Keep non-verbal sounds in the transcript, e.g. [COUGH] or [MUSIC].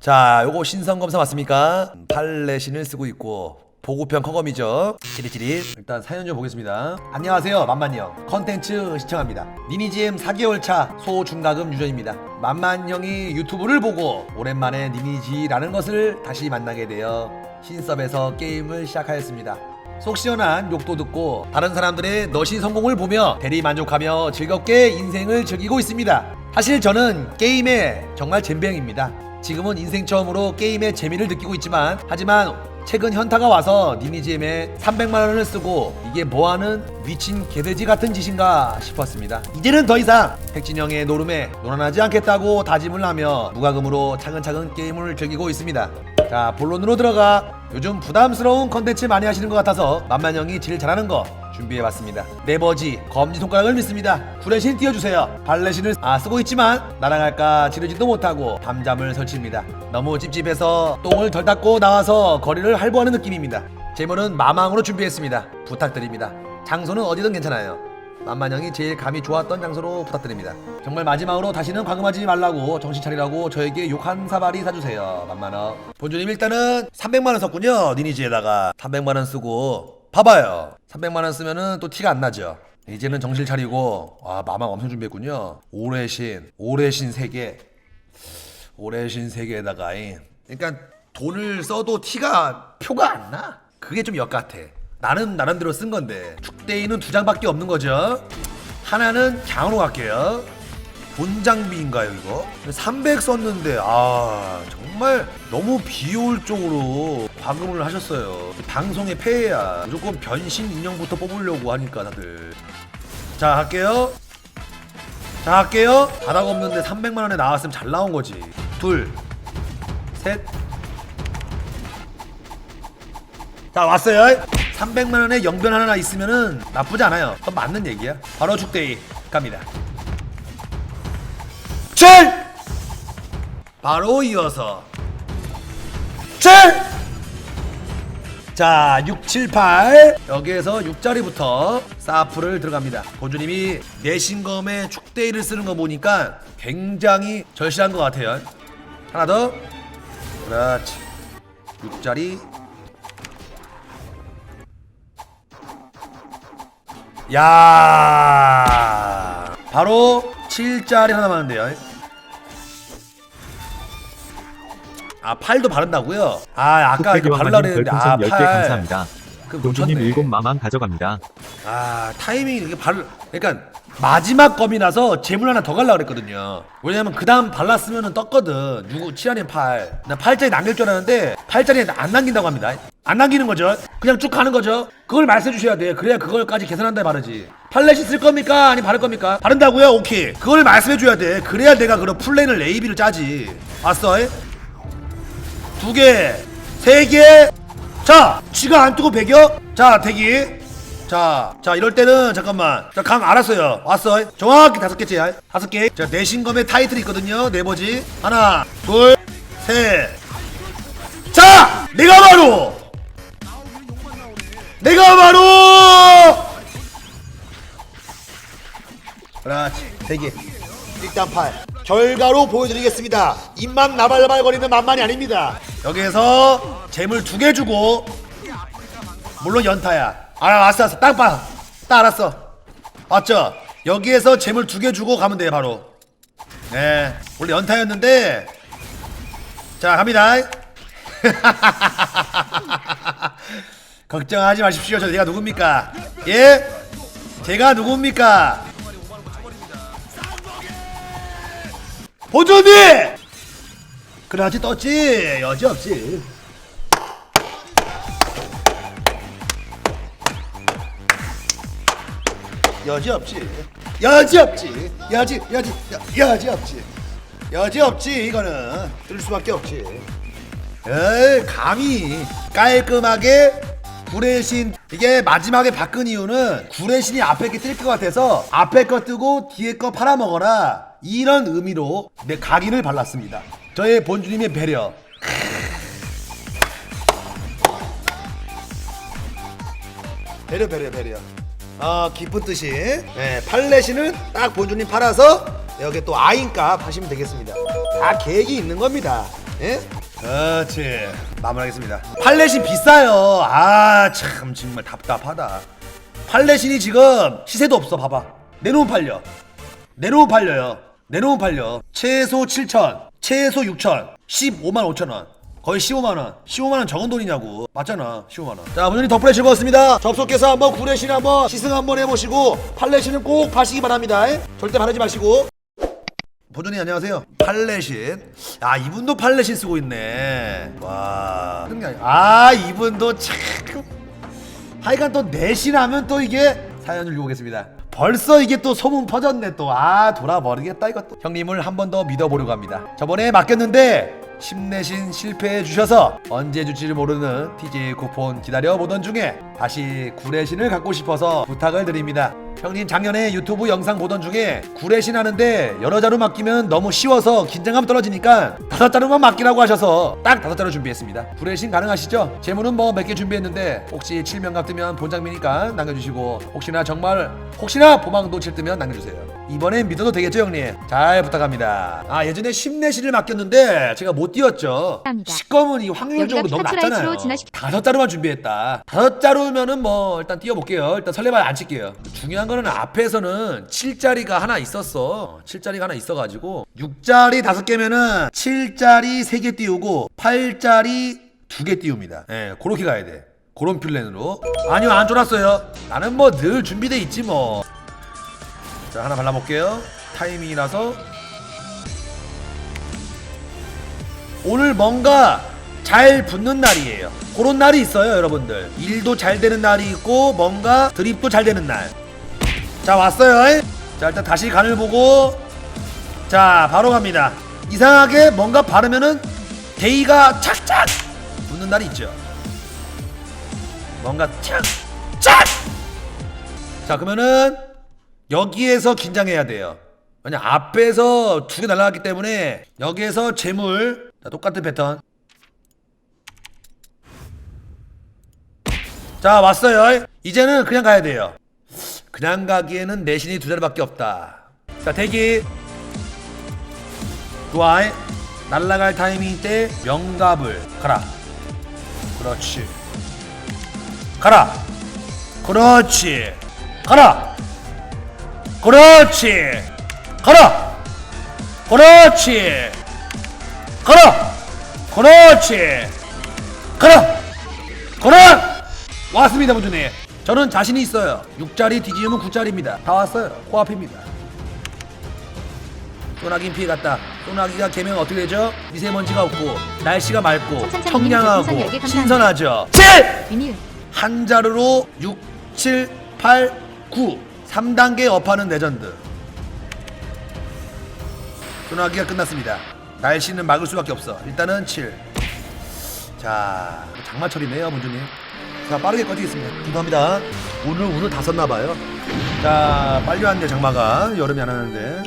자, 요거 신선 검사 맞습니까? 팔레신을 쓰고 있고 보고편 커검이죠. 찌릿찌릿. 일단 사연 좀 보겠습니다. 안녕하세요, 만만형. 컨텐츠 시청합니다. 니니지엠 4개월 차 소중가금 유저입니다. 만만형이 유튜브를 보고 오랜만에 니니지라는 것을 다시 만나게 되어 신섭에서 게임을 시작하였습니다. 속 시원한 욕도 듣고 다른 사람들의 너시 성공을 보며 대리 만족하며 즐겁게 인생을 즐기고 있습니다. 사실 저는 게임에 정말 잼병입니다. 지금은 인생 처음으로 게임의 재미를 느끼고 있지만 하지만 최근 현타가 와서 니니지엠에 300만 원을 쓰고 이게 뭐하는 미친 개돼지 같은 짓인가 싶었습니다. 이제는 더 이상 백진영의 노름에 논란하지 않겠다고 다짐을 하며 무과금으로 차근차근 게임을 즐기고 있습니다. 자 본론으로 들어가 요즘 부담스러운 컨텐츠 많이 하시는 것 같아서 만만형이 제일 잘하는 거 준비해봤습니다. 네버지 검지손가락을 믿습니다. 구레신 띄워주세요. 발레신을 아 쓰고 있지만 할까 지르지도 못하고 밤잠을 설칩니다. 너무 찝찝해서 똥을 덜 닦고 나와서 거리를 할부하는 느낌입니다. 재물은 마망으로 준비했습니다. 부탁드립니다. 장소는 어디든 괜찮아요. 만만형이 제일 감이 좋았던 장소로 부탁드립니다. 정말 마지막으로 다시는 과금하지 말라고 정신 차리라고 저에게 욕 한 사발이 사주세요. 만만원. 본주님 일단은 300만원 썼군요. 니니지에다가 300만원 쓰고 봐봐요. 300만원 쓰면은 또 티가 안 나죠. 이제는 정신 차리고 와 마망 엄청 준비했군요. 오래신 오래신 3개 오래신 3개에다가 그러니까 돈을 써도 티가 표가 안 나. 그게 좀 역 같아. 나는 나름대로 쓴 건데 축대인은 두 장밖에 없는 거죠. 하나는 장으로 갈게요. 본장비인가요 이거? 300 썼는데 아 정말 너무 비효율적으로 과금을 하셨어요. 방송의 폐해야. 무조건 변신 인형부터 뽑으려고 하니까 다들. 자 할게요. 자 할게요. 바닥 없는데 300만 원에 나왔으면 잘 나온 거지. 둘, 셋. 자 왔어요. 300만 원에 영변 하나 있으면은 나쁘지 않아요. 그건 맞는 얘기야. 바로 축대이 갑니다. 출! 바로 이어서 출! 자, 6, 7, 8 여기에서 6자리부터 사프를 들어갑니다. 보주님이 내신검에 축대이를 쓰는 거 보니까 굉장히 절실한 것 같아요. 하나 더. 그렇지. 6자리. 야 바로 7자리 하나 많은데요. 아, 8도 바른다고요? 아, 아까 뚝배기와 바르려고 했는데 아, 별풍선 10개 8. 감사합니다. 그 도주님. 일곱 마망 가져갑니다. 아 타이밍이 이게 발 그러니까 마지막 검이라서 재물 하나 더 갈라 그랬거든요. 왜냐면 그 다음 발랐으면은 떴거든. 누구 치아님 팔나 8짜리 남길 줄 알았는데 8짜리 안 남긴다고 합니다. 안 남기는 거죠? 그냥 쭉 가는 거죠? 그걸 말씀해 주셔야 돼 그래야 그걸까지 계산한 다음에 바르지. 팔렛이 쓸 겁니까? 아니 바를 겁니까? 바른다고요? 오케이. 그걸 말씀해 줘야 돼. 그래야 내가 그런 플랜을 AB를 짜지. 봤어 두 개, 세 개. 자, 쥐가 안 뜨고 배겨. 자, 대기. 자, 자, 이럴 때는 잠깐만. 자, 감 알았어요. 왔어. 정확히 다섯 개째. 다섯 개. 자, 내신검의 타이틀이 있거든요. 네버지. 하나, 둘, 셋. 자, 내가 바로. 내가 바로. 그렇지. 대기. 일단 팔. 결과로 보여드리겠습니다. 입만 나발나발거리는 만만이 아닙니다. 여기에서 재물 두 개 주고 물론 연타야. 알아, 알았어, 알았어. 딱 봐. 딱 알았어. 맞죠? 여기에서 재물 두 개 주고 가면 돼요, 바로. 네. 원래 연타였는데. 자, 갑니다. [LAUGHS] 걱정하지 마십시오. 저 제가 누굽니까? 예? 제가 누굽니까? 보조비! 그래, 떴지. 여지 없지. 여지 없지. 여지 없지. 여지, 여지, 여, 여지 없지. 여지 없지. 이거는 뜰 수밖에 없지. 에이, 감히 깔끔하게 구레신 이게 마지막에 바꾼 이유는 구레신이 앞에 게 뜰 것 같아서 앞에 거 뜨고 뒤에 거 팔아먹어라 이런 의미로 내 각인을 발랐습니다 저의 본주님의 배려. 배려 배려 배려. 어 깊은 뜻이. 네, 팔레신은 딱 본주님 팔아서 여기 또 아인값 하시면 되겠습니다. 다 계획이 있는 겁니다. 예? 그렇지. 마무리하겠습니다. 팔레신 비싸요. 아 참 정말 답답하다. 팔레신이 지금 시세도 없어 봐봐. 내놓으면 팔려. 내놓으면 팔려요. 내놓으면 팔려. 최소 7천 최소 6천 15만 5천원 거의 15만원 15만원 적은 돈이냐고 맞잖아 15만원 자 분연히 덕분에 즐거웠습니다 접속해서 한번 구레신 한번 시승 한번 해보시고 팔레신은 꼭 파시기 바랍니다 절대 바르지 마시고 보존이 안녕하세요. 팔레신. 아 이분도 팔레신 쓰고 있네. 와. 아 이분도 참. 하여간 또 내신하면 또 이게 사연을 읽어보겠습니다. 벌써 이게 또 소문 퍼졌네 또. 아 돌아버리겠다 이것도. 형님을 한 번 더 믿어보려고 합니다. 저번에 맡겼는데 심내신 실패해 주셔서 언제 줄지를 모르는 TJ 쿠폰 기다려 보던 중에 다시 구레신을 갖고 싶어서 부탁을 드립니다. 형님 작년에 유튜브 영상 보던 중에 구레신 하는데 여러 자루 맡기면 너무 쉬워서 긴장감 떨어지니까 다섯 자루만 맡기라고 하셔서 딱 다섯 자루 준비했습니다. 구레신 가능하시죠? 재물은 뭐 몇 개 준비했는데 혹시 칠명갑 뜨면 본장미니까 남겨주시고 혹시나 정말 혹시나 보망도 칠 뜨면 남겨주세요. 이번엔 믿어도 되겠죠 형님? 잘 부탁합니다. 아 예전에 심내시를 맡겼는데 제가 못 뛰었죠. 감사합니다. 시꺼먼이 확률적으로 너무 낮잖아요. 라이스로 지나시- 다섯 자루만 준비했다. 다섯 자루면은 뭐 일단 뛰어볼게요. 일단 설레발 안 칠게요. 중요한 거는 앞에서는 7자리가 하나 있었어. 7자리가 하나 있어가지고 6자리 다섯 개면은 7자리 세 개 띄우고 8자리 두 개 띄웁니다. 예, 그렇게 가야 돼. 그런 플랜으로. 아니요, 안 쫄았어요. 나는 뭐 늘 준비돼 있지 뭐. 자, 하나 발라볼게요. 타이밍이라서. 오늘 뭔가 잘 붙는 날이에요. 그런 날이 있어요, 여러분들. 일도 잘 되는 날이 있고 뭔가 드립도 잘 되는 날. 자, 왔어요. 자, 일단 다시 간을 보고 자, 바로 갑니다. 이상하게 뭔가 바르면은 데이가 착착 붙는 날이 있죠. 뭔가 착착. 자, 그러면은 여기에서 긴장해야 돼요. 왜냐 앞에서 두 개 날라갔기 때문에 여기에서 재물 자, 똑같은 패턴. 자 왔어요. 이제는 그냥 가야 돼요. 그냥 가기에는 내신이 두 자리밖에 없다. 자 대기. 좋아. 날라갈 타이밍 때 명갑을 가라. 그렇지. 가라. 그렇지. 가라. 그렇지. 가라. 그렇지. 가라. 그렇지. 가라. 가라. 왔습니다, 분주님. 저는 자신이 있어요. 6자리 뒤지으면 9자리입니다. 다 왔어요. 코앞입니다. 소나기 피해갔다. 소나기가 개면 어떻게 되죠? 미세먼지가 없고 날씨가 맑고 청량하고. 신선하죠. 7! 위닐 한 자루로 6, 7, 8, 9 3단계 업하는 레전드. 소나기가 끝났습니다. 날씨는 막을 수밖에 없어. 일단은 7자 장마철이네요 문주님. 자 빠르게 꺼지겠습니다. 죄송합니다. 오늘 오늘 다 썼나봐요. 자 빨리 왔네 장마가. 여름이 안 하는데